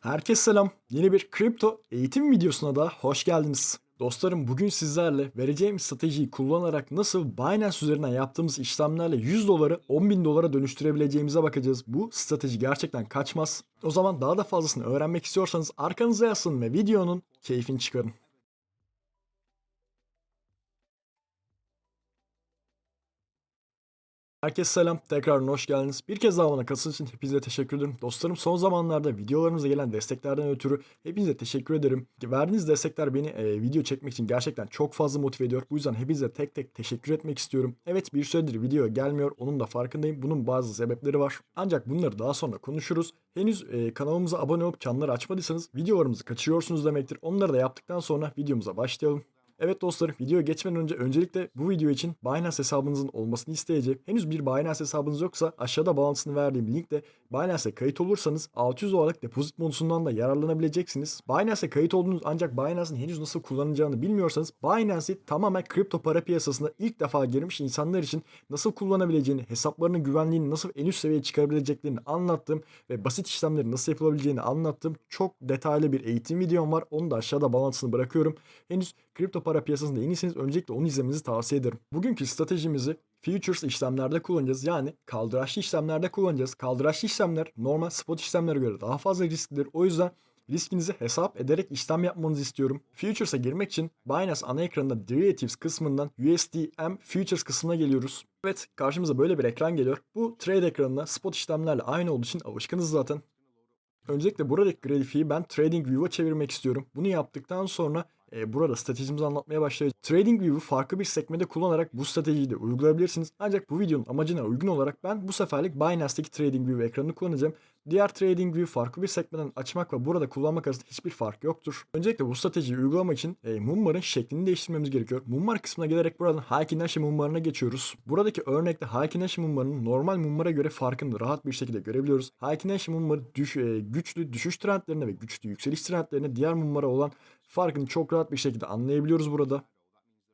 Herkese selam. Yeni bir kripto eğitim videosuna da hoş geldiniz. Dostlarım bugün sizlerle vereceğim stratejiyi kullanarak nasıl Binance üzerinden yaptığımız işlemlerle 100 doları 10 bin dolara dönüştürebileceğimize bakacağız. Bu strateji gerçekten kaçmaz. O zaman daha da fazlasını öğrenmek istiyorsanız arkanıza yaslanın ve videonun keyfini çıkarın. Herkese selam. Tekrar hoş geldiniz. Bir kez daha bana katıldığınız için hepinize teşekkür ederim. Dostlarım son zamanlarda videolarımıza gelen desteklerden ötürü hepinize teşekkür ederim. Verdiğiniz destekler beni e, video çekmek için gerçekten çok fazla motive ediyor. Bu yüzden hepinize tek tek teşekkür etmek istiyorum. Evet bir süredir video gelmiyor. Onun da farkındayım. Bunun bazı sebepleri var. Ancak bunları daha sonra konuşuruz. Henüz e, kanalımıza abone olup çanları açmadıysanız videolarımızı kaçırıyorsunuz demektir. Onları da yaptıktan sonra videomuza başlayalım. Evet dostlarım videoya geçmeden önce öncelikle bu video için Binance hesabınızın olmasını isteyeceğim. Henüz bir Binance hesabınız yoksa aşağıda bağlantısını verdiğim linkte Binance'e kayıt olursanız 600 dolarlık depozit bonusundan da yararlanabileceksiniz. Binance'e kayıt oldunuz ancak Binance'ın henüz nasıl kullanacağını bilmiyorsanız Binance'i tamamen kripto para piyasasına ilk defa girmiş insanlar için nasıl kullanabileceğini, hesaplarının güvenliğini nasıl en üst seviyeye çıkarabileceklerini anlattım ve basit işlemleri nasıl yapılabileceğini anlattım. Çok detaylı bir eğitim videom var. Onu da aşağıda bağlantısını bırakıyorum. Henüz kripto para piyasasında yeniyseniz öncelikle onu izlemenizi tavsiye ederim. Bugünkü stratejimizi futures işlemlerde kullanacağız. Yani kaldıraçlı işlemlerde kullanacağız. Kaldıraçlı işlemler normal spot işlemlere göre daha fazla risklidir. O yüzden riskinizi hesap ederek işlem yapmanızı istiyorum. Futures'a girmek için Binance ana ekranında Derivatives kısmından USDM Futures kısmına geliyoruz. Evet karşımıza böyle bir ekran geliyor. Bu trade ekranına spot işlemlerle aynı olduğu için alışkınız zaten. Öncelikle buradaki grafiği ben TradingView'a çevirmek istiyorum. Bunu yaptıktan sonra e, burada stratejimizi anlatmaya başlayacağız. TradingView'u farklı bir sekmede kullanarak bu stratejiyi de uygulayabilirsiniz. Ancak bu videonun amacına uygun olarak ben bu seferlik Binance'deki TradingView ekranını kullanacağım. Diğer TradingView farklı bir sekmeden açmak ve burada kullanmak arasında hiçbir fark yoktur. Öncelikle bu stratejiyi uygulamak için e, mumların şeklini değiştirmemiz gerekiyor. Mumlar kısmına gelerek buradan Hakinashi mumlarına geçiyoruz. Buradaki örnekte Hakinashi mumlarının normal mumlara göre farkını rahat bir şekilde görebiliyoruz. Hakinashi mumları düş, e, güçlü düşüş trendlerine ve güçlü yükseliş trendlerine diğer mumlara olan farkını çok rahat bir şekilde anlayabiliyoruz burada.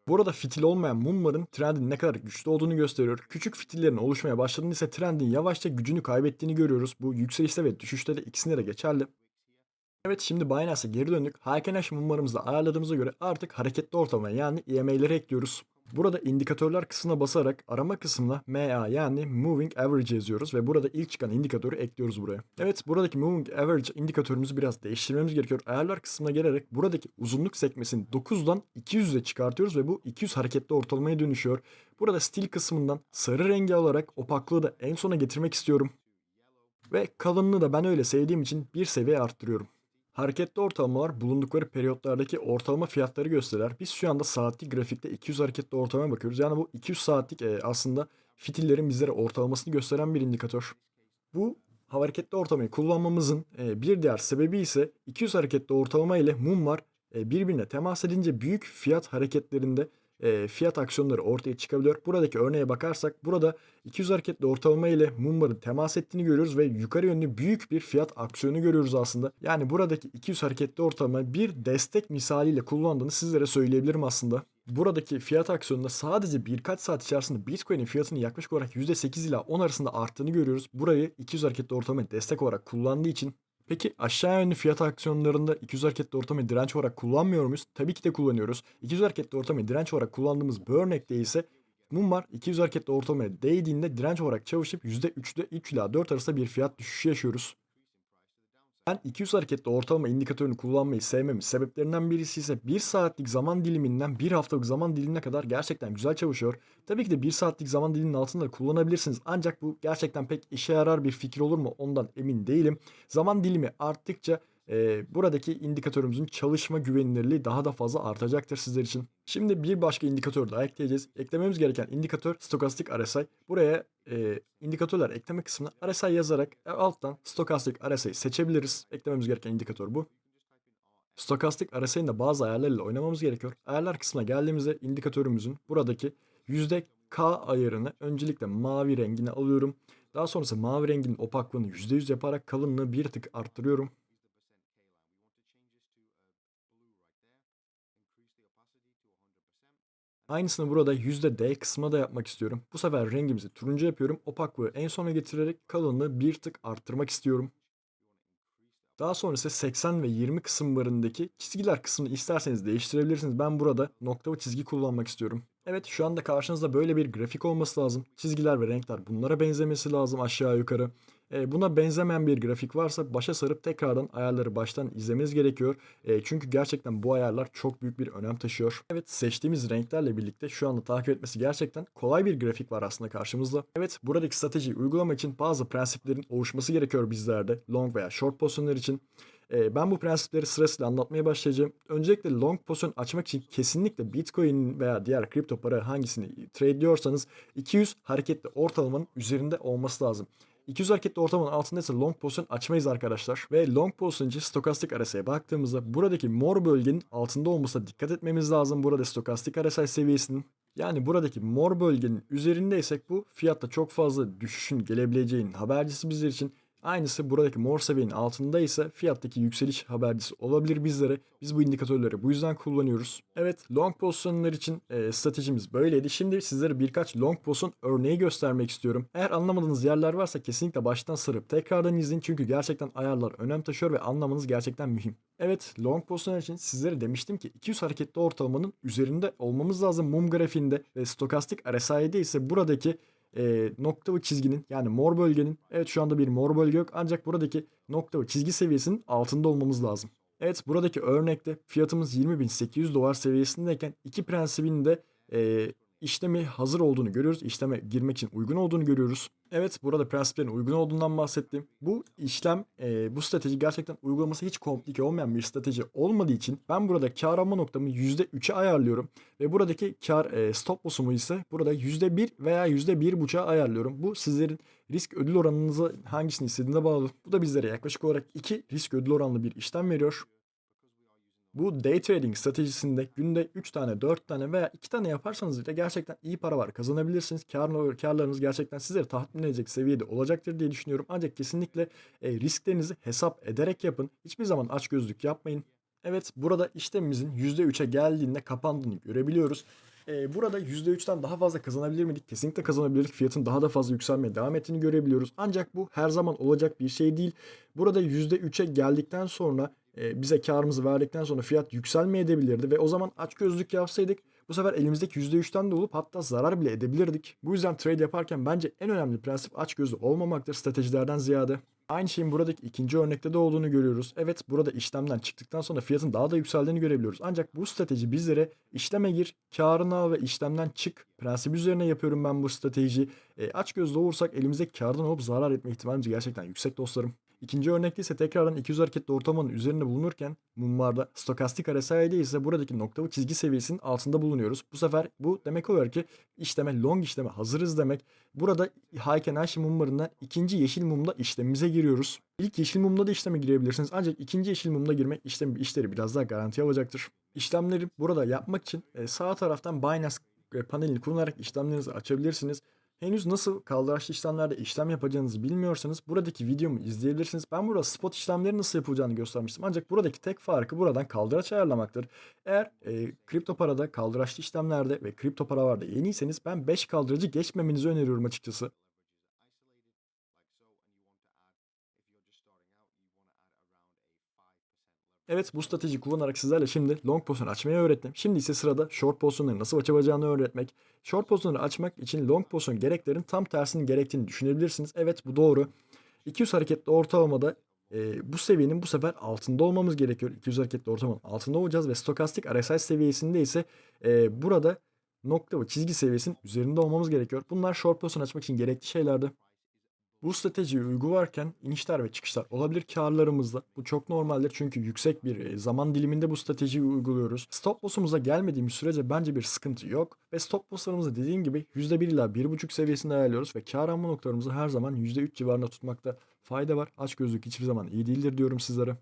Burada fitil olmayan mumların trendin ne kadar güçlü olduğunu gösteriyor. Küçük fitillerin oluşmaya başladığında ise trendin yavaşça gücünü kaybettiğini görüyoruz. Bu yükselişte ve düşüşte de ikisinde de geçerli. Evet şimdi Binance'e geri döndük. Hakenash mumlarımızı ayarladığımıza göre artık hareketli ortalama yani EMA'leri ekliyoruz. Burada indikatörler kısmına basarak arama kısmına MA yani Moving Average yazıyoruz ve burada ilk çıkan indikatörü ekliyoruz buraya. Evet buradaki Moving Average indikatörümüzü biraz değiştirmemiz gerekiyor. Ayarlar kısmına gelerek buradaki uzunluk sekmesini 9'dan 200'e çıkartıyoruz ve bu 200 hareketli ortalamaya dönüşüyor. Burada stil kısmından sarı rengi alarak opaklığı da en sona getirmek istiyorum. Ve kalınlığı da ben öyle sevdiğim için bir seviye arttırıyorum. Hareketli ortalamalar bulundukları periyotlardaki ortalama fiyatları gösterir. Biz şu anda saatlik grafikte 200 hareketli ortalamaya bakıyoruz. Yani bu 200 saatlik e, aslında fitillerin bizlere ortalamasını gösteren bir indikatör. Bu hareketli ortalamayı kullanmamızın e, bir diğer sebebi ise 200 hareketli ortalama ile mumlar e, birbirine temas edince büyük fiyat hareketlerinde e, fiyat aksiyonları ortaya çıkabiliyor. Buradaki örneğe bakarsak burada 200 hareketli ortalama ile mumların temas ettiğini görüyoruz ve yukarı yönlü büyük bir fiyat aksiyonu görüyoruz aslında. Yani buradaki 200 hareketli ortalama bir destek misaliyle kullandığını sizlere söyleyebilirim aslında. Buradaki fiyat aksiyonunda sadece birkaç saat içerisinde Bitcoin'in fiyatının yaklaşık olarak %8 ila 10 arasında arttığını görüyoruz. Burayı 200 hareketli ortalama destek olarak kullandığı için Peki aşağı yönlü fiyat aksiyonlarında 200 hareketli ortamı direnç olarak kullanmıyor muyuz? Tabii ki de kullanıyoruz. 200 hareketli ortamı direnç olarak kullandığımız bu örnekte ise mum var 200 hareketli ortamaya değdiğinde direnç olarak çalışıp %3'de 3 ila 4 arasında bir fiyat düşüşü yaşıyoruz. Ben 200 hareketli ortalama indikatörünü kullanmayı sevmemin sebeplerinden birisi ise 1 saatlik zaman diliminden 1 haftalık zaman dilimine kadar gerçekten güzel çalışıyor. Tabii ki de 1 saatlik zaman diliminin altında da kullanabilirsiniz. Ancak bu gerçekten pek işe yarar bir fikir olur mu ondan emin değilim. Zaman dilimi arttıkça e, buradaki indikatörümüzün çalışma güvenilirliği daha da fazla artacaktır sizler için. Şimdi bir başka indikatör daha ekleyeceğiz. Eklememiz gereken indikatör stokastik RSI. Buraya e, indikatörler ekleme kısmına RSI yazarak e, alttan stokastik RSI seçebiliriz. Eklememiz gereken indikatör bu. Stokastik RSI'nin de bazı ayarlarıyla oynamamız gerekiyor. Ayarlar kısmına geldiğimizde indikatörümüzün buradaki yüzde K ayarını öncelikle mavi rengine alıyorum. Daha sonrası mavi rengin opaklığını %100 yaparak kalınlığı bir tık arttırıyorum. Aynısını burada %D kısmına da yapmak istiyorum. Bu sefer rengimizi turuncu yapıyorum. Opaklığı en sona getirerek kalınlığı bir tık arttırmak istiyorum. Daha sonra ise 80 ve 20 kısımlarındaki çizgiler kısmını isterseniz değiştirebilirsiniz. Ben burada nokta ve çizgi kullanmak istiyorum. Evet şu anda karşınızda böyle bir grafik olması lazım. Çizgiler ve renkler bunlara benzemesi lazım aşağı yukarı. E, buna benzemeyen bir grafik varsa başa sarıp tekrardan ayarları baştan izlemeniz gerekiyor. E, çünkü gerçekten bu ayarlar çok büyük bir önem taşıyor. Evet seçtiğimiz renklerle birlikte şu anda takip etmesi gerçekten kolay bir grafik var aslında karşımızda. Evet buradaki stratejiyi uygulamak için bazı prensiplerin oluşması gerekiyor bizlerde. Long veya short pozisyonlar için. E, ben bu prensipleri sırasıyla anlatmaya başlayacağım. Öncelikle long pozisyon açmak için kesinlikle Bitcoin veya diğer kripto para hangisini trade'liyorsanız 200 hareketli ortalamanın üzerinde olması lazım. 200 hareketli ortalamanın altındaysa long pozisyon açmayız arkadaşlar. Ve long pozisyon için stokastik RSI'ye baktığımızda buradaki mor bölgenin altında olmasına dikkat etmemiz lazım. Burada stokastik RSI seviyesinin yani buradaki mor bölgenin üzerindeysek bu fiyatta çok fazla düşüşün gelebileceğinin habercisi bizler için. Aynısı buradaki mor seviyenin altında ise fiyattaki yükseliş habercisi olabilir bizlere. Biz bu indikatörleri bu yüzden kullanıyoruz. Evet long pozisyonlar için e, stratejimiz böyleydi. Şimdi sizlere birkaç long pozisyon örneği göstermek istiyorum. Eğer anlamadığınız yerler varsa kesinlikle baştan sarıp tekrardan izleyin. Çünkü gerçekten ayarlar önem taşıyor ve anlamanız gerçekten mühim. Evet long pozisyonlar için sizlere demiştim ki 200 hareketli ortalamanın üzerinde olmamız lazım mum grafiğinde ve stokastik RSI'de ise buradaki e, nokta ve çizginin yani mor bölgenin evet şu anda bir mor bölge yok ancak buradaki nokta ve çizgi seviyesinin altında olmamız lazım. Evet buradaki örnekte fiyatımız 20.800 dolar seviyesindeyken iki prensibin de e, işlemi hazır olduğunu görüyoruz. İşleme girmek için uygun olduğunu görüyoruz. Evet burada prensiplerin uygun olduğundan bahsettim. Bu işlem, e, bu strateji gerçekten uygulaması hiç komplike olmayan bir strateji olmadığı için ben burada kar alma noktamı %3'e ayarlıyorum. Ve buradaki kar e, stop loss'umu ise burada %1 veya %1.5'a ayarlıyorum. Bu sizlerin risk ödül oranınıza hangisini istediğine bağlı. Bu da bizlere yaklaşık olarak 2 risk ödül oranlı bir işlem veriyor. Bu day trading stratejisinde günde 3 tane, 4 tane veya 2 tane yaparsanız bile gerçekten iyi para var kazanabilirsiniz. Kar, karlarınız gerçekten sizleri tatmin edecek seviyede olacaktır diye düşünüyorum. Ancak kesinlikle e, risklerinizi hesap ederek yapın. Hiçbir zaman açgözlük yapmayın. Evet burada işlemimizin %3'e geldiğinde kapandığını görebiliyoruz. Ee, burada %3'ten daha fazla kazanabilir miydik? Kesinlikle kazanabilirdik. Fiyatın daha da fazla yükselmeye devam ettiğini görebiliyoruz. Ancak bu her zaman olacak bir şey değil. Burada %3'e geldikten sonra bize karımızı verdikten sonra fiyat yükselmeye edebilirdi ve o zaman açgözlük yapsaydık bu sefer elimizdeki %3'ten de olup hatta zarar bile edebilirdik. Bu yüzden trade yaparken bence en önemli prensip açgözlü olmamaktır stratejilerden ziyade. Aynı şeyin buradaki ikinci örnekte de olduğunu görüyoruz. Evet burada işlemden çıktıktan sonra fiyatın daha da yükseldiğini görebiliyoruz. Ancak bu strateji bizlere işleme gir, karını al ve işlemden çık prensibi üzerine yapıyorum ben bu stratejiyi. E, aç gözlü olursak elimizdeki kardan olup zarar etme ihtimalimiz gerçekten yüksek dostlarım. İkinci örnekte ise tekrardan 200 hareketli ortalamanın üzerinde bulunurken mumlarda stokastik RSI'de ise buradaki nokta ve çizgi seviyesinin altında bulunuyoruz. Bu sefer bu demek oluyor ki işleme long işleme hazırız demek. Burada Heiken mumlarından ikinci yeşil mumda işlemimize giriyoruz. İlk yeşil mumda da işleme girebilirsiniz ancak ikinci yeşil mumda girmek işlem, işleri biraz daha garanti alacaktır. İşlemleri burada yapmak için e, sağ taraftan Binance e, panelini kullanarak işlemlerinizi açabilirsiniz. Henüz nasıl kaldıraçlı işlemlerde işlem yapacağınızı bilmiyorsanız buradaki videomu izleyebilirsiniz. Ben burada spot işlemleri nasıl yapılacağını göstermiştim. Ancak buradaki tek farkı buradan kaldıraç ayarlamaktır. Eğer e, kripto parada kaldıraçlı işlemlerde ve kripto paralarda yeniyseniz ben 5 kaldırıcı geçmemenizi öneriyorum açıkçası. Evet bu strateji kullanarak sizlerle şimdi long pozisyon açmayı öğrettim. Şimdi ise sırada short pozisyonları nasıl açılacağını öğretmek. Short pozisyonları açmak için long pozisyon gereklerin tam tersinin gerektiğini düşünebilirsiniz. Evet bu doğru. 200 hareketli ortalamada e, bu seviyenin bu sefer altında olmamız gerekiyor. 200 hareketli ortalamanın altında olacağız ve stokastik RSI seviyesinde ise e, burada nokta ve çizgi seviyesinin üzerinde olmamız gerekiyor. Bunlar short pozisyon açmak için gerekli şeylerdi. Bu stratejiyi uygularken inişler ve çıkışlar olabilir karlarımızda. Bu çok normaldir çünkü yüksek bir e, zaman diliminde bu stratejiyi uyguluyoruz. Stop loss'umuza gelmediğimiz sürece bence bir sıkıntı yok. Ve stop loss'larımızı dediğim gibi %1 ila 1.5 seviyesinde ayarlıyoruz ve kar alma noktalarımızı her zaman %3 civarında tutmakta fayda var. Aç gözlük hiçbir zaman iyi değildir diyorum sizlere.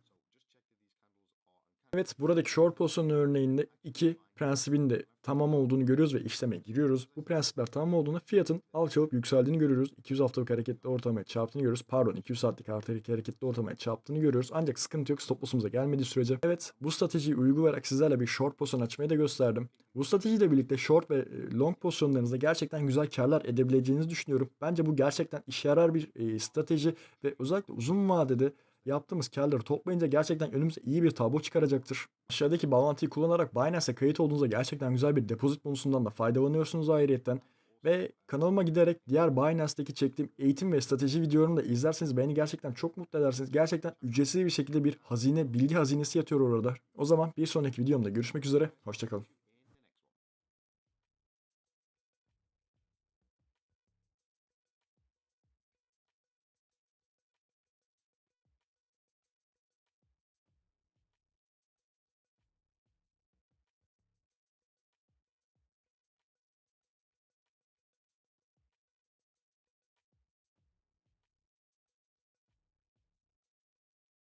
Evet buradaki short pozisyon örneğinde iki prensibin de tamam olduğunu görüyoruz ve işleme giriyoruz. Bu prensipler tamam olduğunda fiyatın alçalıp yükseldiğini görüyoruz. 200 haftalık hareketli ortalamaya çarptığını görüyoruz. Pardon 200 saatlik hareketli ortalamaya çarptığını görüyoruz. Ancak sıkıntı yok stop loss'umuza gelmediği sürece. Evet bu stratejiyi uygulayarak sizlerle bir short pozisyon açmayı da gösterdim. Bu stratejiyle birlikte short ve e, long pozisyonlarınızda gerçekten güzel karlar edebileceğinizi düşünüyorum. Bence bu gerçekten işe yarar bir e, strateji ve özellikle uzun vadede yaptığımız karları toplayınca gerçekten önümüze iyi bir tablo çıkaracaktır. Aşağıdaki bağlantıyı kullanarak Binance'e kayıt olduğunuzda gerçekten güzel bir depozit bonusundan da faydalanıyorsunuz ayrıyetten. Ve kanalıma giderek diğer Binance'deki çektiğim eğitim ve strateji videolarını da izlerseniz beni gerçekten çok mutlu edersiniz. Gerçekten ücretsiz bir şekilde bir hazine, bilgi hazinesi yatıyor orada. O zaman bir sonraki videomda görüşmek üzere. Hoşçakalın.